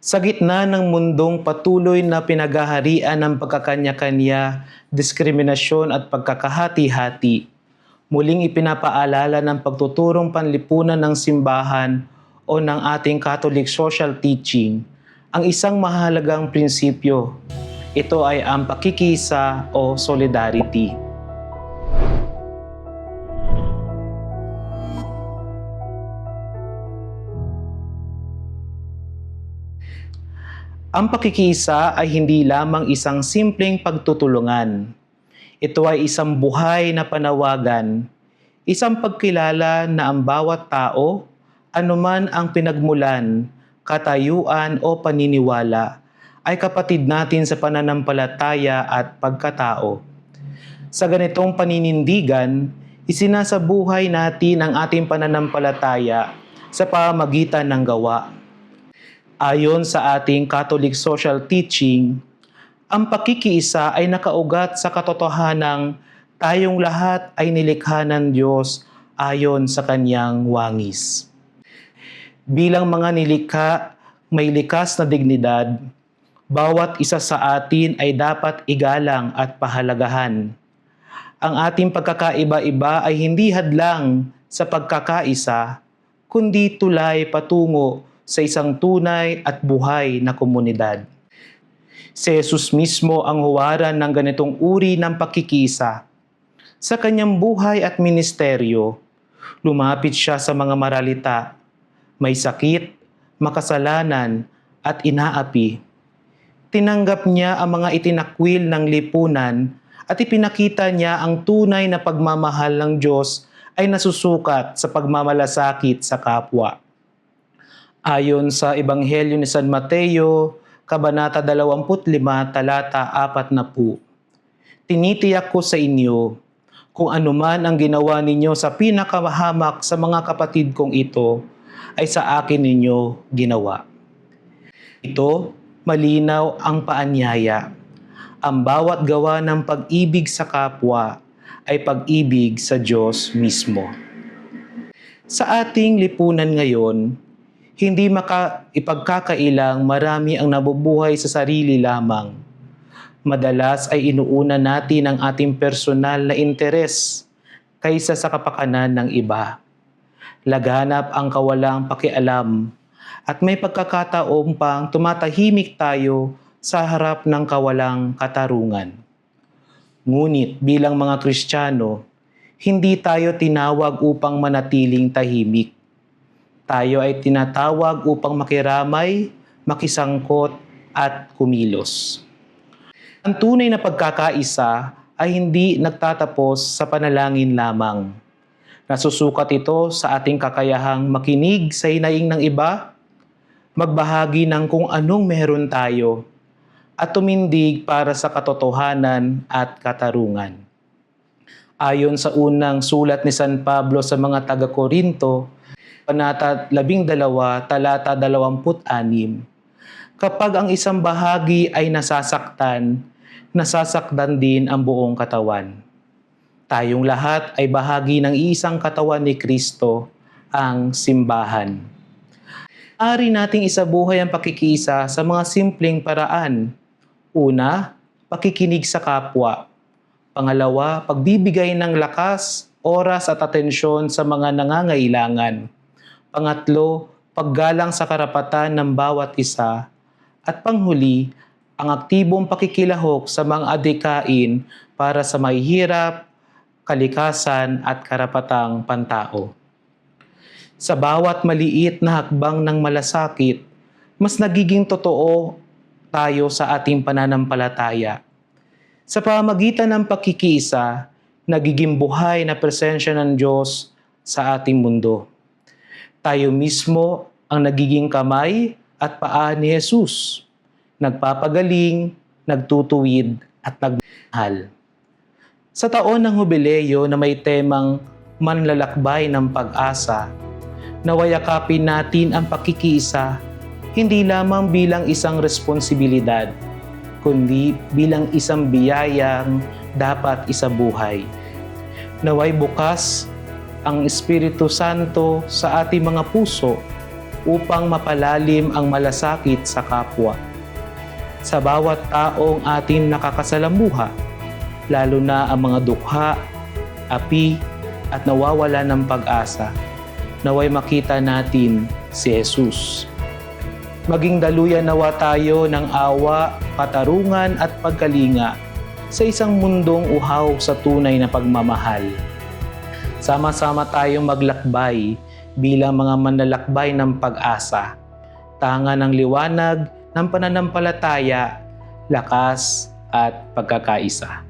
Sa gitna ng mundong patuloy na pinaghaharian ng pagkakanya-kanya, diskriminasyon at pagkakahati-hati, muling ipinapaalala ng pagtuturong panlipunan ng simbahan o ng ating Catholic social teaching ang isang mahalagang prinsipyo. Ito ay ang pakikisa o solidarity. Ang pakikisa ay hindi lamang isang simpleng pagtutulungan. Ito ay isang buhay na panawagan, isang pagkilala na ang bawat tao, anuman ang pinagmulan, katayuan o paniniwala, ay kapatid natin sa pananampalataya at pagkatao. Sa ganitong paninindigan, isinasabuhay natin ang ating pananampalataya sa pamagitan ng gawa. Ayon sa ating Catholic social teaching, ang pakikiisa ay nakaugat sa katotohanang tayong lahat ay nilikha ng Diyos ayon sa kanyang wangis. Bilang mga nilikha, may likas na dignidad, bawat isa sa atin ay dapat igalang at pahalagahan. Ang ating pagkakaiba-iba ay hindi hadlang sa pagkakaisa, kundi tulay patungo sa isang tunay at buhay na komunidad. Si Jesus mismo ang huwaran ng ganitong uri ng pakikisa. Sa kanyang buhay at ministeryo, lumapit siya sa mga maralita, may sakit, makasalanan, at inaapi. Tinanggap niya ang mga itinakwil ng lipunan at ipinakita niya ang tunay na pagmamahal ng Diyos ay nasusukat sa pagmamalasakit sa kapwa. Ayon sa Ebanghelyo ni San Mateo, Kabanata 25, talata 4 na po. Tinitiyak ko sa inyo, kung anuman ang ginawa ninyo sa pinakahamak sa mga kapatid kong ito, ay sa akin ninyo ginawa. Ito, malinaw ang paanyaya. Ang bawat gawa ng pag-ibig sa kapwa ay pag-ibig sa Diyos mismo. Sa ating lipunan ngayon, hindi maka ipagkakailang marami ang nabubuhay sa sarili lamang. Madalas ay inuuna natin ang ating personal na interes kaysa sa kapakanan ng iba. Laganap ang kawalang pakialam at may pagkakataon pang tumatahimik tayo sa harap ng kawalang katarungan. Ngunit bilang mga Kristiyano, hindi tayo tinawag upang manatiling tahimik tayo ay tinatawag upang makiramay, makisangkot, at kumilos. Ang tunay na pagkakaisa ay hindi nagtatapos sa panalangin lamang. Nasusukat ito sa ating kakayahang makinig sa hinaing ng iba, magbahagi ng kung anong meron tayo, at tumindig para sa katotohanan at katarungan. Ayon sa unang sulat ni San Pablo sa mga taga-Korinto, Panata 12, talata 26. Kapag ang isang bahagi ay nasasaktan, nasasaktan din ang buong katawan. Tayong lahat ay bahagi ng isang katawan ni Kristo, ang simbahan. Ari nating isabuhay ang pakikisa sa mga simpleng paraan. Una, pakikinig sa kapwa. Pangalawa, pagbibigay ng lakas, oras at atensyon sa mga nangangailangan. Pangatlo, paggalang sa karapatan ng bawat isa. At panghuli, ang aktibong pakikilahok sa mga adikain para sa mahihirap, kalikasan at karapatang pantao. Sa bawat maliit na hakbang ng malasakit, mas nagiging totoo tayo sa ating pananampalataya. Sa pamagitan ng pakikisa, nagiging buhay na presensya ng Diyos sa ating mundo. Tayo mismo ang nagiging kamay at paa ni Jesus. Nagpapagaling, nagtutuwid at nagmahal. Sa taon ng hubileyo na may temang manlalakbay ng pag-asa, nawayakapin natin ang pakikiisa hindi lamang bilang isang responsibilidad, kundi bilang isang biyayang dapat isabuhay. Naway bukas ang Espiritu Santo sa ating mga puso upang mapalalim ang malasakit sa kapwa. Sa bawat taong ating nakakasalamuha, lalo na ang mga dukha, api, at nawawala ng pag-asa, naway makita natin si Jesus. Maging daluyan nawa tayo ng awa, katarungan at pagkalinga sa isang mundong uhaw sa tunay na pagmamahal. Sama-sama tayong maglakbay bilang mga manlalakbay ng pag-asa. Tanga ng liwanag ng pananampalataya, lakas at pagkakaisa.